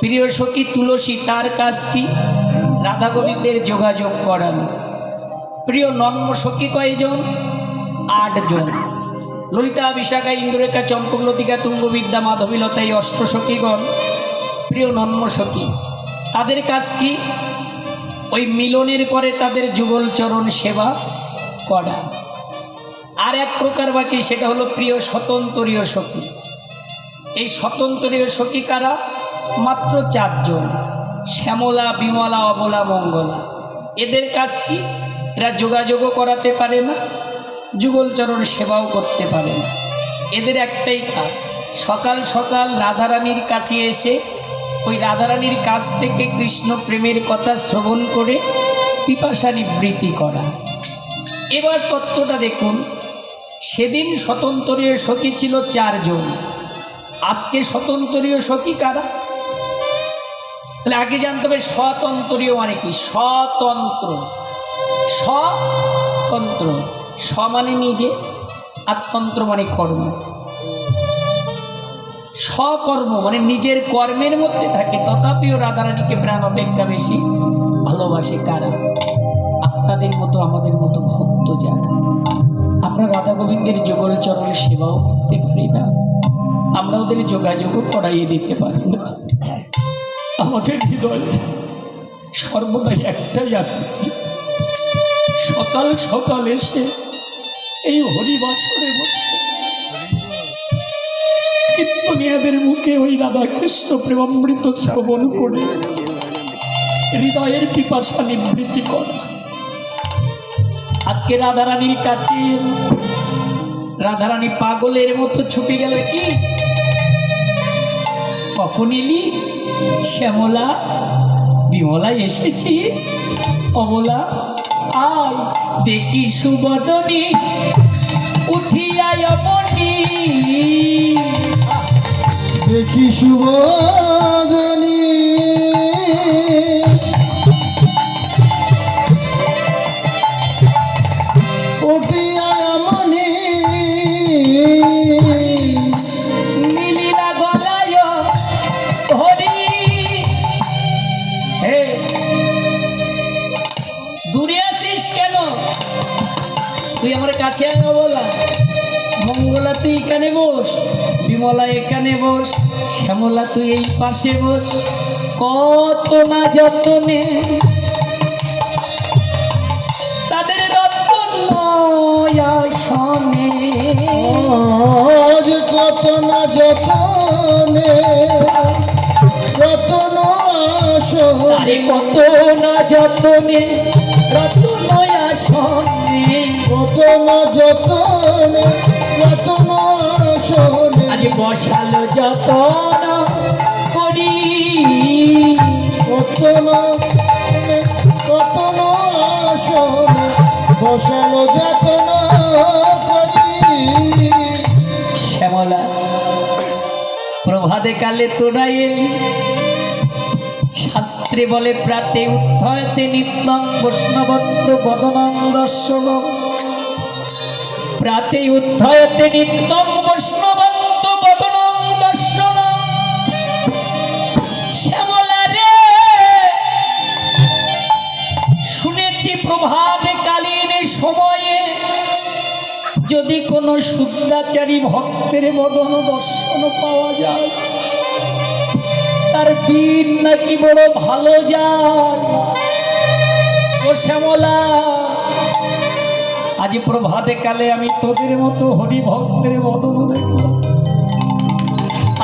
প্রিয় সখী তুলসী, তার কাজ কি? রাধা গোবিন্দের যোগাযোগ করানো। প্রিয় নন্ম সখী কয়জন? আটজন। ললিতা, বিশাখা ইন্দ্ররেখা চম্পকলতিকা, তুঙ্গবিদ্যা, মাধবীলতা, এই অষ্ট সখীগণ, প্রিয় নন্ম সখী, তাদের কাজ কি? ওই মিলনের পরে তাদের যুগল চরণ সেবা করা। আর এক প্রকার বাকি, সেটা হলো প্রিয় স্বতন্ত্রীয় সখী। এই স্বতন্ত্রীয় সখী কারা? মাত্র চারজন, শ্যামলা, বিমলা, অবলা, মঙ্গলা। এদের কাজ কি? এরা যোগাযোগও করাতে পারে না, যুগলচরণ সেবাও করতে পারে না। এদের একটাই কাজ, সকাল সকাল রাধারানীর কাছে এসে ওই রাধারানীর কাছ থেকে কৃষ্ণ প্রেমের কথা শ্রবণ করে পিপাসা নিবৃত্তি করা। এবার তত্ত্বটা দেখুন। সেদিন স্বতন্ত্রীয় সখী ছিল চারজন। আজকে স্বতন্ত্রীয় সখী কারা? তাহলে আগে জানতে হবে স্বতন্ত্রীয় মানে কি? স্বতন্ত্র। স্বতন্ত্র। স মানে নিজে আর তন্ত্র মানে কর্ম। স্বকর্ম মানে নিজের কর্মের মধ্যে থাকে। তথাপিও রাধারানীকে প্রাণ অপেক্ষা বেশি ভালোবাসে কারা? আপনাদের মতো, আমাদের মতো ভক্ত যারা। আমরা রাধা গোবিন্দের যুগল চরণ সেবাও করতে পারি না। আমরা ওদের যোগাযোগও করাইয়ে দিতে পারি না। আমাদের হৃদয় সর্বদাই একটাই আকুতি সকাল সকাল এসে এই হরিবাসরে বসে। কীর্তনিয়াদের মুখে ওই রাধা কৃষ্ণ প্রেমামৃত শ্রবণ করে হৃদয়ের পিপাসা নিবৃত্তি করা। আজকে রাধারানীর কাছে রাধারানী পাগলের মতো ছুটে গেল কি? কখন এলি? শ্যামলা বিমলা এসেছিস? অমলা আয় দেখি সুবদনী। উঠিয়ায় অমনি। দেখি শুভজনী বলা মঙ্গলা তুই এখানে বস বিমলা এখানে বস শ্যামলা তুই এই পাশে বস। কত না যতনে তাদের রতন আজ কত না যতনে রতন কত না যতনে রতন আসনে কত না যতনে রতন আজ বসালো যতন করি। কত না কত না আসনে বসালো যতন করি। শ্যামলা প্রভাতে কালে তোরা এলি। শাস্ত্রে বলে, প্রাতে উত্থয়তে নিত্যং বৈষ্ণবত্র বদনং দর্শন প্রাতে উত্থয়তে নিত্যং বৈষ্ণবত্র বদনং দর্শন শ্যামলা রে! শুনেছি প্রভাতে কালীন সময়ে যদি কোনো শুদ্ধাচারী ভক্তের বদন দর্শন পাওয়া যায় তার দিন নাকি বড় ভালো যায়। ও শ্যামলা, আজ প্রভাতে কালে আমি তোদের মতো হরি ভক্তের বদন দেখলাম।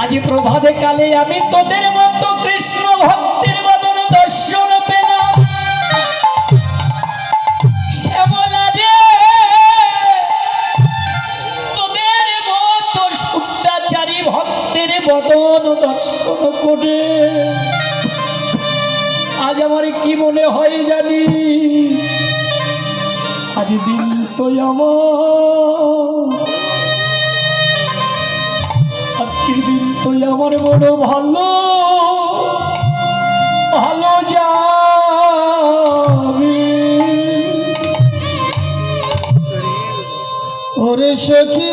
আজ প্রভাতে কালে আমি তোদের মতো কৃষ্ণ ভক্তের বদন দর্শন পেলাম। দর্শন করে আজ আমার কি মনে হয় জানি? আজ দিন তো আজকের দিন তো আমার বড় ভালো। ভালো যাবে ওরে সখী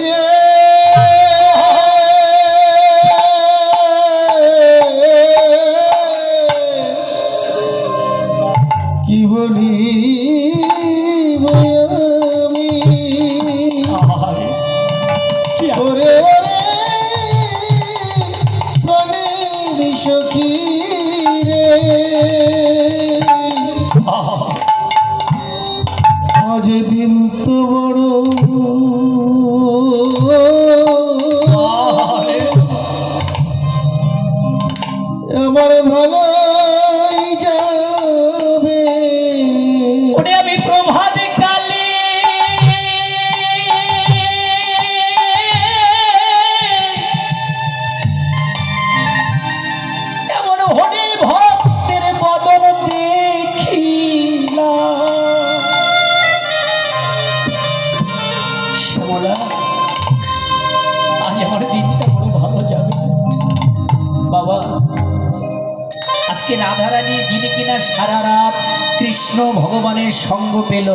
আজকে রাধারানী যিনি কিনা সারা রাত কৃষ্ণ ভগবানের সঙ্গ পেল,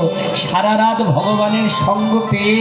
সারা রাত ভগবানের সঙ্গ পেয়ে